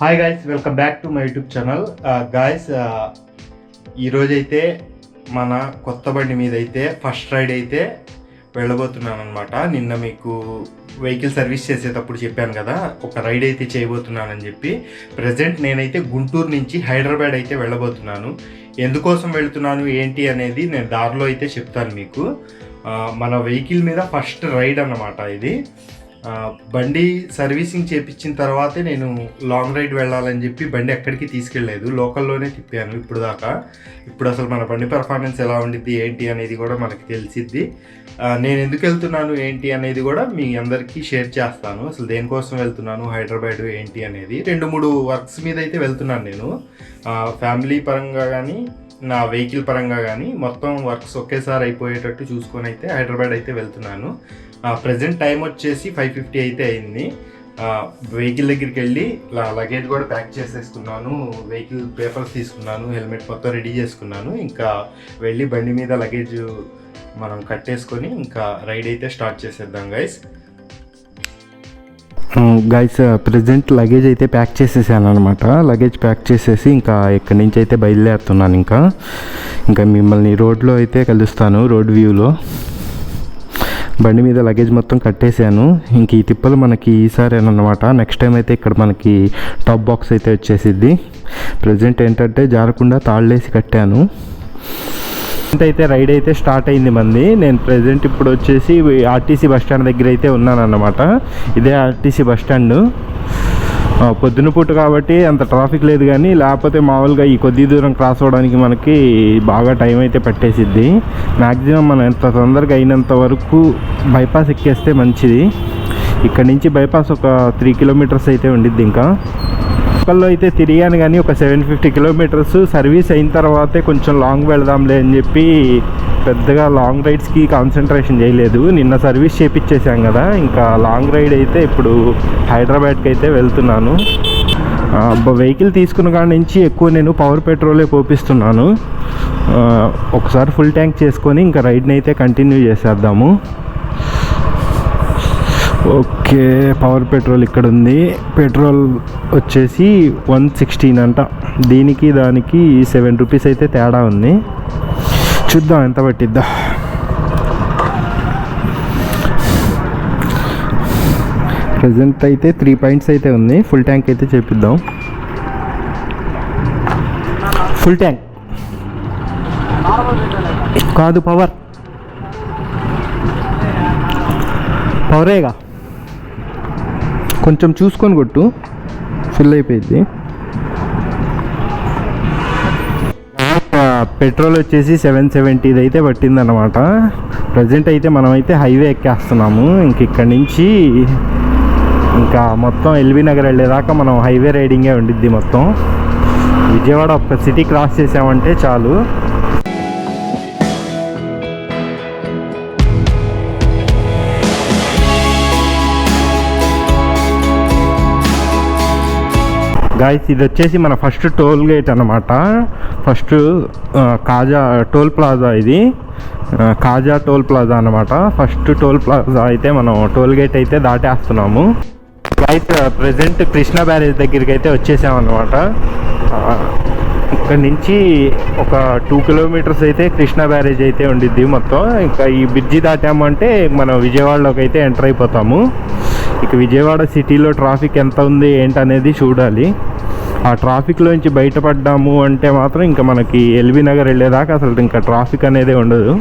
Hi guys welcome back to my YouTube channel guys ఈరోజైతే మన కొత్త బండి మీద అయితే ఫస్ట్ రైడ్ అయితే వెళ్ళబోతున్నాను అనమాట నిన్న మీకు వెహికల్ సర్వీస్ చేసేటప్పుడు చెప్పాను కదా ఒక రైడ్ అయితే చేయబోతున్నానని చెప్పి. ప్రజెంట్ నేనైతే గుంటూరు నుంచి హైదరాబాద్ అయితే వెళ్ళబోతున్నాను. ఎందుకోసం వెళ్తున్నాను ఏంటి అనేది నేను దారిలో అయితే చెప్తాను మీకు. Uh, మన వెహికల్ మీద ఫస్ట్ రైడ్ అన్నమాట ఇది. బండి సర్వీసింగ్ చేపించిన తర్వాతే నేను లాంగ్ రైడ్ వెళ్ళాలని చెప్పి బండి ఎక్కడికి తీసుకెళ్ళలేదు. లోకల్లోనే తిప్పాను ఇప్పుడు దాకా. ఇప్పుడు అసలు మన బండి పెర్ఫార్మెన్స్ ఎలా ఉండిద్ది ఏంటి అనేది కూడా మనకి తెలిసిద్ది. నేను ఎందుకు వెళ్తున్నాను ఏంటి అనేది కూడా మీ అందరికీ షేర్ చేస్తాను. అసలు దేనికోసం వెళ్తున్నాను హైదరాబాద్ ఏంటి అనేది. రెండు మూడు వర్క్స్ మీద అయితే వెళ్తున్నాను నేను. ఫ్యామిలీ పరంగా కానీ నా వెహికల్ పరంగా కానీ మొత్తం వర్క్స్ ఒకేసారి అయిపోయేటట్టు చూసుకొని అయితే హైదరాబాద్ అయితే వెళ్తున్నాను. ప్రజెంట్ టైం వచ్చేసి ఫైవ్ ఫిఫ్టీ అయితే అయింది. వెహికల్ దగ్గరికి వెళ్ళి లగేజ్ కూడా ప్యాక్ చేసేసుకున్నాను. వెహికల్ పేపర్స్ తీసుకున్నాను. హెల్మెట్ మొత్తం రెడీ చేసుకున్నాను. ఇంకా వెళ్ళి బండి మీద లగేజ్ మనం కట్టేసుకొని ఇంకా రైడ్ అయితే స్టార్ట్ చేసేద్దాం గైస్ గైస్ ప్రజెంట్ లగేజ్ అయితే ప్యాక్ చేసేసాను అనమాట లగేజ్ ప్యాక్ చేసేసి ఇంకా ఇక్కడి నుంచి అయితే బయలుదేరుతున్నాను ఇంకా. ఇంకా మిమ్మల్ని రోడ్లో అయితే కలుస్తాను రోడ్ వ్యూలో బండి మీద లగేజ్ మొత్తం కట్టేశాను. ఇంక ఈ తిప్పలు మనకి ఈసారి అనమాట నెక్స్ట్ టైం అయితే ఇక్కడ మనకి టాప్ బాక్స్ అయితే వచ్చేసిద్ది. ప్రజెంట్ ఏంటంటే జారకుండా తాళ్ళేసి కట్టాను. అయితే రైడ్ అయితే స్టార్ట్ అయింది మంది. నేను ప్రజెంట్ ఇప్పుడు వచ్చేసి ఆర్టీసీ బస్ స్టాండ్ దగ్గర అయితే ఉన్నాను అన్నమాట ఇదే ఆర్టీసీ బస్ స్టాండ్ పొద్దున పూట కాబట్టి అంత ట్రాఫిక్ లేదు కానీ లేకపోతే మామూలుగా ఈ కొద్ది దూరం క్రాస్ అవ్వడానికి మనకి బాగా టైం అయితే పట్టేసిద్ది. మ్యాక్సిమం మనం ఎంత తొందరగా అయినంత వరకు బైపాస్ ఎక్కేస్తే మంచిది. ఇక్కడ నుంచి బైపాస్ ఒక త్రీ కిలోమీటర్స్ అయితే ఉండిద్ది ఇంకా. లోకల్లో అయితే తిరిగాను కానీ ఒక సెవెన్ ఫిఫ్టీ కిలోమీటర్స్ సర్వీస్ అయిన తర్వాతే కొంచెం లాంగ్ వెళదాంలే అని చెప్పి పెద్దగా లాంగ్ రైడ్స్కి కాన్సన్ట్రేషన్ చేయలేదు. నిన్న సర్వీస్ చేపించేసాం కదా. ఇంకా లాంగ్ రైడ్ అయితే ఇప్పుడు హైదరాబాద్కి అయితే వెళ్తున్నాను. వెహికల్ తీసుకున్న కాడి నుంచి ఎక్కువ నేను పవర్ పెట్రోలే పోపిస్తున్నాను. ఒకసారి ఫుల్ ట్యాంక్ చేసుకొని ఇంకా రైడ్ని అయితే కంటిన్యూ చేసేద్దాము. ఓకే పవర్ పెట్రోల్ ఇక్కడ ఉంది. పెట్రోల్ వచ్చేసి వన్ సిక్స్టీన్ అంట. దీనికి దానికి సెవెన్ రూపీస్ అయితే తేడా ఉంది. చూద్దాం ఎంత పెట్టిద్దా. ప్రజెంట్ అయితే త్రీ పాయింట్స్ అయితే ఉంది. ఫుల్ ట్యాంక్ అయితే చేపిద్దాం. ఫుల్ ట్యాంక్ కాదు పవర్ పవరేగా కొంచెం చూసుకొని కొట్టు. ఫిల్ అయిపోయింది పెట్రోల్ వచ్చేసి సెవెన్ సెవెంటీది అయితే పట్టిందనమాట ప్రజెంట్ అయితే మనమైతే హైవే ఎక్కేస్తున్నాము. ఇంక ఇక్కడి నుంచి ఇంకా మొత్తం ఎల్బీ నగర్ వెళ్ళేదాకా మనం హైవే రైడింగే ఉండిద్ది మొత్తం. విజయవాడ ఒక్క సిటీ క్రాస్ చేసామంటే చాలు. గాయస్ ఇది వచ్చేసి మన ఫస్ట్ టోల్ గేట్ అనమాట ఫస్ట్ కాజా టోల్ ప్లాజా ఇది. కాజా టోల్ ప్లాజా అనమాట ఫస్ట్ టోల్ ప్లాజా అయితే మనం టోల్ గేట్ అయితే దాటేస్తున్నాము. రైట్ ప్రజెంట్ కృష్ణా బ్యారేజ్ దగ్గరికి అయితే వచ్చేసామన్నమాట ఇక్కడ నుంచి ఒక టూ కిలోమీటర్స్ అయితే కృష్ణా బ్యారేజ్ అయితే ఉండిద్ది మొత్తం. ఇంకా ఈ బ్రిడ్జి దాటామంటే మనం విజయవాడలోకి అయితే ఎంటర్ అయిపోతాము. ఇక విజయవాడ సిటీలో ట్రాఫిక్ ఎంత ఉంది ఏంటనేది చూడాలి. ఆ ట్రాఫిక్లోంచి బయటపడ్డాము అంటే మాత్రం ఇంకా మనకి ఎల్బీ నగర్ వెళ్ళేదాకా అసలు ఇంకా ట్రాఫిక్ అనేది ఉండదు.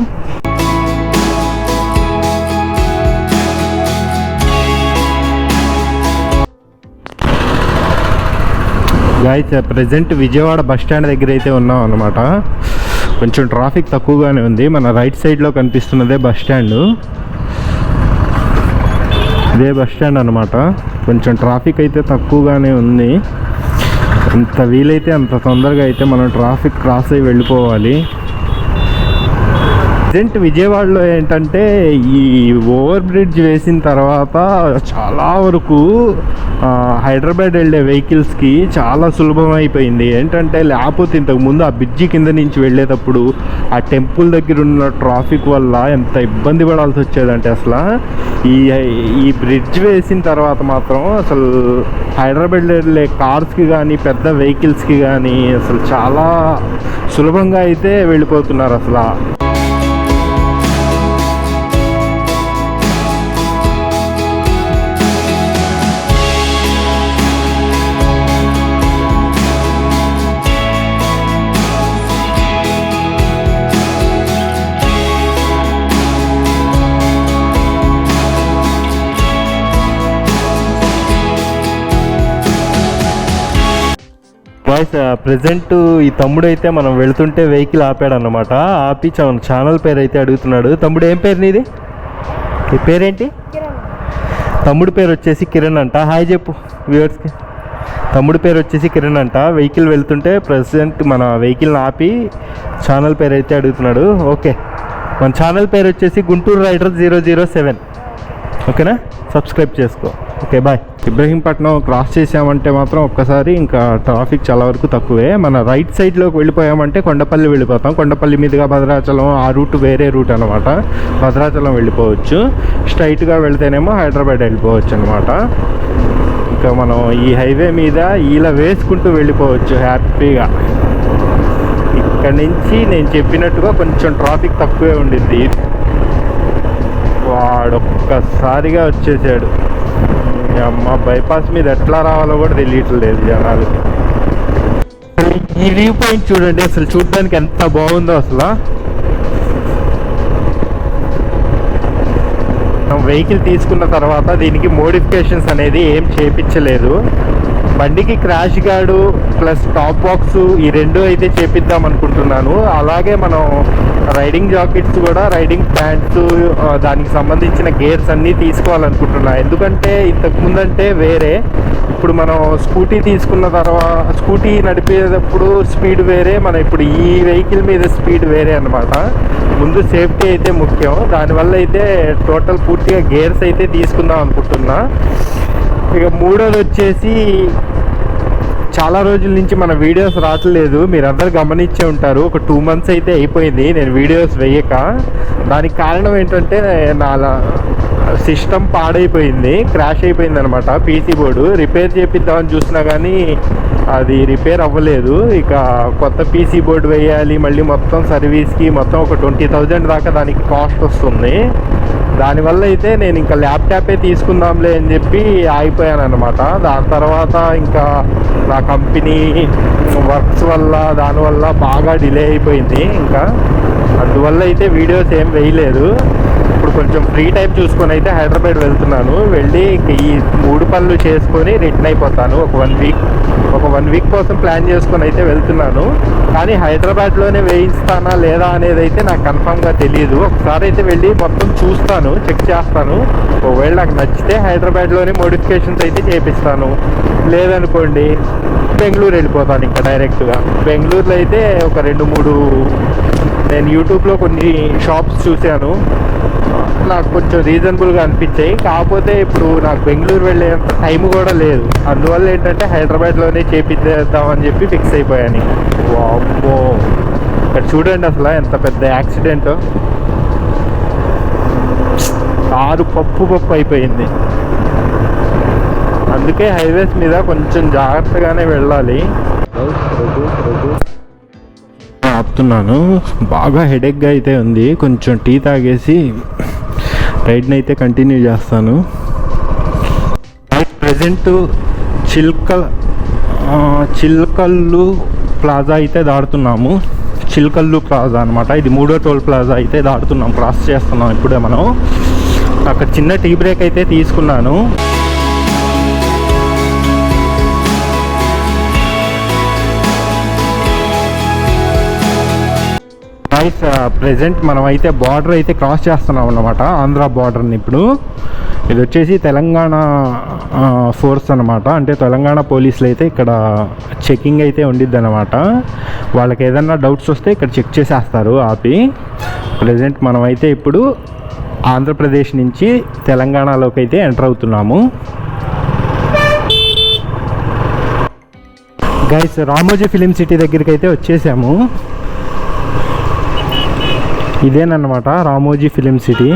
Guys present Vijayawada bus stand దగ్గర అయితే ఉన్నాం అనమాట కొంచెం ట్రాఫిక్ తక్కువగానే ఉంది. మన రైట్ సైడ్లో కనిపిస్తున్నదే బస్ స్టాండ్. ఇదే బస్ స్టాండ్ అనమాట కొంచెం ట్రాఫిక్ అయితే తక్కువగానే ఉంది. ఎంత వీలైతే అంత తొందరగా అయితే మనం ట్రాఫిక్ క్రాస్ అయ్యి వెళ్ళిపోవాలి. ప్రజెంట్ విజయవాడలో ఏంటంటే ఈ ఓవర్ బ్రిడ్జ్ వేసిన తర్వాత చాలా వరకు హైదరాబాద్ వెళ్ళే వెహికల్స్కి చాలా సులభం అయిపోయింది ఏంటంటే లేకపోతే ఇంతకు ముందు ఆ బ్రిడ్జి కింద నుంచి వెళ్ళేటప్పుడు ఆ టెంపుల్ దగ్గర ఉన్న ట్రాఫిక్ వల్ల ఎంత ఇబ్బంది పడాల్సి వచ్చేదంటే అసలు ఈ ఈ బ్రిడ్జ్ వేసిన తర్వాత మాత్రం అసలు హైదరాబాద్ వెళ్ళే కార్స్కి కానీ పెద్ద వెహికల్స్కి కానీ అసలు చాలా సులభంగా అయితే వెళ్ళిపోతున్నారు అసలు. వాయిస్ ప్రజెంట్ ఈ తమ్ముడు అయితే మనం వెళ్తుంటే వెహికల్ ఆపాడు అనమాట ఆపి ఛానల్ పేరు అయితే అడుగుతున్నాడు. తమ్ముడు ఏం పేరు నీది? నీ పేరేంటి? తమ్ముడు పేరు వచ్చేసి కిరణ్ అంట. హాయ్ చెప్పు వ్యూవర్స్కి తమ్ముడు పేరు వచ్చేసి కిరణ్ అంట. వెహికల్ వెళ్తుంటే ప్రజెంట్ మన వెహికల్ని ఆపి ఛానల్ పేరు అయితే అడుగుతున్నాడు. ఓకే మన ఛానల్ పేరు వచ్చేసి Guntur rider zero zero seven. ఓకేనా? సబ్స్క్రైబ్ చేసుకో. Okay bye. ఇబ్రహీంపట్నం క్రాస్ చేసామంటే మాత్రం ఒక్కసారి ఇంకా ట్రాఫిక్ చాలా వరకు తక్కువే. మన రైట్ సైడ్లోకి వెళ్ళిపోయామంటే కొండపల్లి వెళ్ళిపోతాం. కొండపల్లి మీదుగా భద్రాచలం ఆ రూట్ వేరే రూట్ అనమాట భద్రాచలం వెళ్ళిపోవచ్చు. స్ట్రైట్గా వెళ్తేనేమో హైదరాబాద్ వెళ్ళిపోవచ్చు అనమాట ఇంకా మనం ఈ హైవే మీద ఇలా వేసుకుంటూ వెళ్ళిపోవచ్చు హ్యాపీగా. ఇక్కడ నుంచి నేను చెప్పినట్టుగా కొంచెం ట్రాఫిక్ తక్కువే ఉండిద్ది. వాడొక్కసారిగా వచ్చేసాడు. అమ్మ బైపాస్ మీద ఎట్లా రావాలో కూడా తెలియట్లేదు జనాలు. ఈ వ్యూ పాయింట్ చూడండి అసలు చూడడానికి ఎంత బాగుందో అసలు. వెహికల్ తీసుకున్న తర్వాత దీనికి మోడిఫికేషన్స్ అనేది ఏం చేపించలేదు. బండికి crash guard plus top box ఈ రెండు అయితే చేపిద్దాం అనుకుంటున్నాను. అలాగే మనం రైడింగ్ జాకెట్స్ కూడా రైడింగ్ ప్యాంట్స్ దానికి సంబంధించిన గేర్స్ అన్నీ తీసుకోవాలనుకుంటున్నా. ఎందుకంటే ఇంతకుముందంటే వేరే. ఇప్పుడు మనం స్కూటీ తీసుకున్న తర్వాత స్కూటీ నడిపేటప్పుడు స్పీడ్ వేరే. మనం ఇప్పుడు ఈ వెహికల్ మీద స్పీడ్ వేరే అన్నమాట. ముందు సేఫ్టీ అయితే ముఖ్యం. దానివల్ల అయితే టోటల్ పూర్తిగా గేర్స్ అయితే తీసుకుందాం అనుకుంటున్నా. ఇక మూడోది వచ్చేసి చాలా రోజుల నుంచి మన వీడియోస్ రావట్లేదు. మీరందరూ గమనించే ఉంటారు. ఒక టూ మంత్స్ అయితే అయిపోయింది. నేను వీడియోస్ వేయక. దానికి కారణం ఏంటంటే నా సిస్టమ్ పాడైపోయింది. క్రాష్ అయిపోయింది అనమాట పీసీ బోర్డు రిపేర్ చేపిద్దామని చూసినా కానీ అది రిపేర్ అవ్వలేదు. ఇక కొత్త పీసీ బోర్డు వేయాలి. మళ్ళీ మొత్తం సర్వీస్కి మొత్తం ఒక ట్వంటీ థౌజండ్ దాకా దానికి కాస్ట్ వస్తుంది. దానివల్ల అయితే నేను ఇంకా ల్యాప్టాపే తీసుకుందాంలే అని చెప్పి ఆగిపోయాను అనమాట దాని తర్వాత ఇంకా నా కంపెనీ వర్క్స్ వల్ల దానివల్ల బాగా డిలే అయిపోయింది ఇంకా. అందువల్ల అయితే వీడియోస్ ఏం వేయలేదు. కొంచెం ఫ్రీ టైం చూసుకొని అయితే హైదరాబాద్ వెళ్తున్నాను. వెళ్ళి ఈ మూడు పనులు చేసుకొని రిటర్న్ అయిపోతాను. ఒక వన్ వీక్ ఒక వన్ వీక్ కోసం ప్లాన్ చేసుకొని అయితే వెళ్తున్నాను. కానీ హైదరాబాద్లోనే వేయిస్తానా లేదా అనేది అయితే నాకు కన్ఫామ్గా తెలియదు ఒకసారి అయితే వెళ్ళి మొత్తం చూస్తాను చెక్ చేస్తాను. ఒకవేళ నాకు నచ్చితే హైదరాబాద్లోనే మోడిఫికేషన్స్ అయితే చేపిస్తాను. లేదనుకోండి బెంగళూరు వెళ్ళిపోతాను ఇంకా డైరెక్ట్గా బెంగళూరులో అయితే ఒక రెండు మూడు నేను యూట్యూబ్లో కొన్ని షాప్స్ చూశాను. నాకు కొంచెం రీజనబుల్గా అనిపించాయి. కాకపోతే ఇప్పుడు నాకు బెంగళూరు వెళ్ళేంత టైం కూడా లేదు. అందువల్ల ఏంటంటే హైదరాబాద్లోనే చేపిద్దామని చెప్పి ఫిక్స్ అయిపోయాను వామ్మో. ఇక్కడ చూడండి అసలు ఎంత పెద్ద యాక్సిడెంట్ కారు పప్పు పప్పు అయిపోయింది. అందుకే హైవేస్ మీద కొంచెం జాగ్రత్తగానే వెళ్ళాలి. ఆపుతున్నాను. బాగా హెడేక్గా అయితే ఉంది. కొంచెం టీ తాగేసి రైడ్ని అయితే కంటిన్యూ చేస్తాను. ప్రజెంట్ చిల్క చిల్కల్లు ప్లాజా అయితే దాడుతున్నాము చిల్కల్లు ప్లాజా అనమాట ఇది మూడో టోల్ ప్లాజా అయితే దాడుతున్నాం క్రాస్ చేస్తున్నాం ఇప్పుడే మనం. అక్కడ చిన్న టీ బ్రేక్ అయితే తీసుకున్నాను. గైస్ ప్రజెంట్ మనం అయితే బార్డర్ అయితే క్రాస్ చేస్తున్నాం అన్నమాట. ఆంధ్ర బార్డర్ని ఇప్పుడు. ఇది వచ్చేసి తెలంగాణ ఫోర్స్ అనమాట అంటే తెలంగాణ పోలీసులు అయితే ఇక్కడ చెకింగ్ అయితే ఉండిద్ది అనమాట వాళ్ళకి ఏదన్నా డౌట్స్ వస్తే ఇక్కడ చెక్ చేసేస్తారు ఆపి. ప్రజెంట్ మనమైతే ఇప్పుడు ఆంధ్రప్రదేశ్ నుంచి తెలంగాణలోకి అయితే ఎంటర్ అవుతున్నాము. గైస్ రామోజీ ఫిలిం సిటీ దగ్గరికి అయితే వచ్చేసాము. ఇదేనమాట రామోజీ ఫిలిం సిటీ.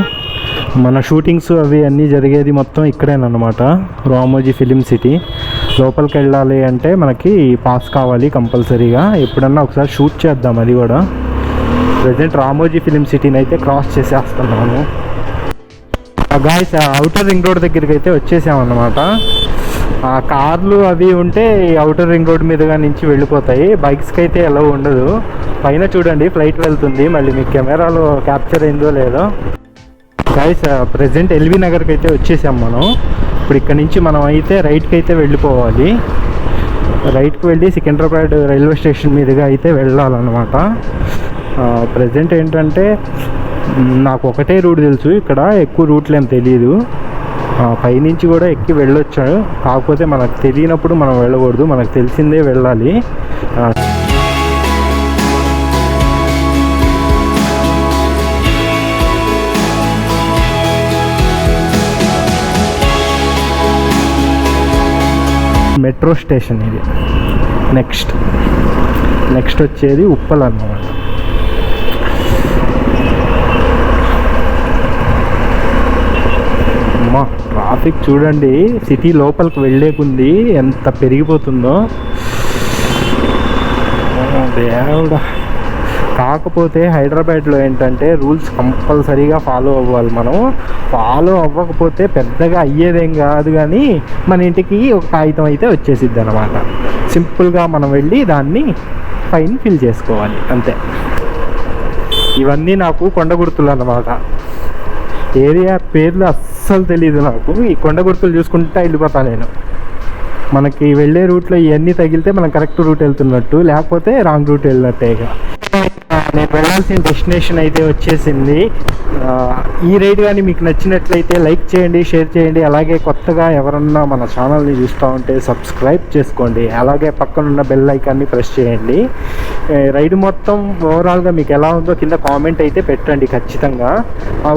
మన షూటింగ్స్ అవి అన్నీ జరిగేది మొత్తం ఇక్కడేనమాట రామోజీ ఫిలిం సిటీ. లోపలికి వెళ్ళాలి అంటే మనకి పాస్ కావాలి కంపల్సరీగా. ఎప్పుడన్నా ఒకసారి షూట్ చేద్దాం అది కూడా. ప్రజెంట్ రామోజీ ఫిలిం సిటీని అయితే క్రాస్ చేసేస్తున్నాము. గాయస్ అవుటర్ రింగ్ రోడ్ దగ్గరికి అయితే వచ్చేసామన్నమాట. ఆ కార్లు అవి ఉంటే అవుటర్ రింగ్ రోడ్ మీదుగా నుంచి వెళ్ళిపోతాయి. బైక్స్కి అయితే ఎలా ఉండదు. పైన చూడండి ఫ్లైట్ వెళ్తుంది. మళ్ళీ మీ కెమెరాలో క్యాప్చర్ అయిందో లేదో. గాయస్ ప్రజెంట్ ఎల్వి నగర్కి అయితే వచ్చేసాం మనం. ఇప్పుడు ఇక్కడ నుంచి మనం అయితే రైట్కి అయితే వెళ్ళిపోవాలి. రైట్కి వెళ్ళి సికింద్రాబాద్ రైల్వే స్టేషన్ మీదుగా అయితే వెళ్ళాలన్నమాట. ప్రజెంట్ ఏంటంటే నాకు ఒకటే రూట్ తెలుసు. ఇక్కడ ఎక్కువ రూట్లు ఏం తెలియదు పైనుంచి కూడా ఎక్కి వెళ్ళొచ్చు. కాకపోతే మనకు తెలియనప్పుడు మనం వెళ్ళకూడదు. మనకు తెలిసిందే వెళ్ళాలి. మెట్రో స్టేషన్ ఇది. నెక్స్ట్. నెక్స్ట్ వచ్చేది ఉప్పల్ అన్నమాట అమ్మా ట్రాఫిక్ చూడండి. సిటీ లోపలికి వెళ్ళేకుంది ఎంత పెరిగిపోతుందో. దేవుడా. కాకపోతే హైదరాబాద్లో ఏంటంటే రూల్స్ కంపల్సరీగా ఫాలో అవ్వాలి మనం. ఫాలో అవ్వకపోతే పెద్దగా అయ్యేదేం కాదు కానీ మన ఇంటికి ఒక కాగితం అయితే వచ్చేసిద్ది అనమాట సింపుల్గా మనం వెళ్ళి దాన్ని ఫైన్ ఫిల్ చేసుకోవాలి అంతే. ఇవన్నీ నాకు కొండ గుర్తులు అన్నమాట ఏరియా పేర్లు అస్సలు తెలియదు నాకు. ఈ కొండ గుర్తులు చూసుకుంటా వెళ్ళిపోతాను నేను. మనకి వెళ్ళే రూట్లో ఇవన్నీ తగిలితే మనం కరెక్ట్ రూట్ వెళ్తున్నట్టు లేకపోతే రాంగ్ రూట్ వెళ్ళినట్టే ఇక. నేను వెళ్ళాల్సిన డెస్టినేషన్ అయితే వచ్చేసింది. ఈ రైడ్ కానీ మీకు నచ్చినట్లయితే లైక్ చేయండి షేర్ చేయండి. అలాగే కొత్తగా ఎవరన్నా మన ఛానల్ని చూస్తూ ఉంటే సబ్స్క్రైబ్ చేసుకోండి. అలాగే పక్కన ఉన్న బెల్ ఐకాన్ని ప్రెస్ చేయండి. రైడ్ మొత్తం ఓవరాల్గా మీకు ఎలా ఉందో కింద కామెంట్ అయితే పెట్టండి ఖచ్చితంగా.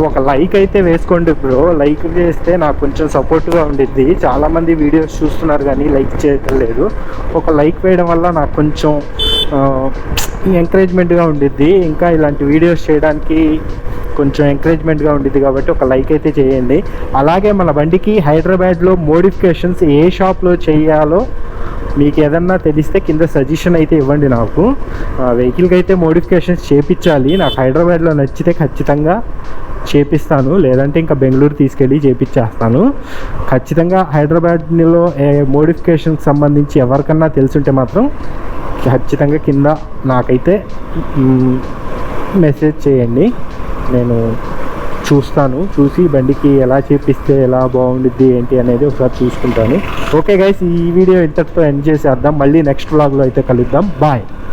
ఒక లైక్ అయితే వేసుకోండి బ్రో లైక్ చేస్తే నాకు కొంచెం సపోర్ట్గా ఉండిద్ది. చాలామంది వీడియోస్ చూస్తున్నారు కానీ లైక్ చేయటం లేదు ఒక లైక్ వేయడం వల్ల నాకు కొంచెం ఎంకరేజ్మెంట్గా ఉండిద్ది. ఇంకా ఇలాంటి వీడియోస్ చేయడానికి కొంచెం ఎంకరేజ్మెంట్గా ఉండిద్ది కాబట్టి ఒక లైక్ అయితే చేయండి. అలాగే మన బండికి హైదరాబాద్లో మోడిఫికేషన్స్ ఏ షాప్లో చేయాలో మీకు ఏదన్నా తెలిస్తే కింద సజెషన్ అయితే ఇవ్వండి నాకు. వెహికల్కి అయితే మోడిఫికేషన్స్ చేపించాలి. నాకు హైదరాబాద్లో నచ్చితే ఖచ్చితంగా చేపిస్తాను. లేదంటే ఇంకా బెంగళూరు తీసుకెళ్ళి చేపించేస్తాను. ఖచ్చితంగా హైదరాబాద్లో మోడిఫికేషన్కి సంబంధించి ఎవరికన్నా తెలుసుంటే మాత్రం ఖచ్చితంగా కింద నాకైతే మెసేజ్ చేయండి. నేను చూస్తాను చూసి బండికి ఎలా చేపిస్తే ఎలా బాగుండిద్ది ఏంటి అనేది ఒకసారి చూసుకుంటాను. ఓకే గైస్ ఈ వీడియో ఇంతటితో ఎండ్ చేసేద్దాం. మళ్ళీ నెక్స్ట్ వ్లాగ్లో అయితే కలుద్దాం. బాయ్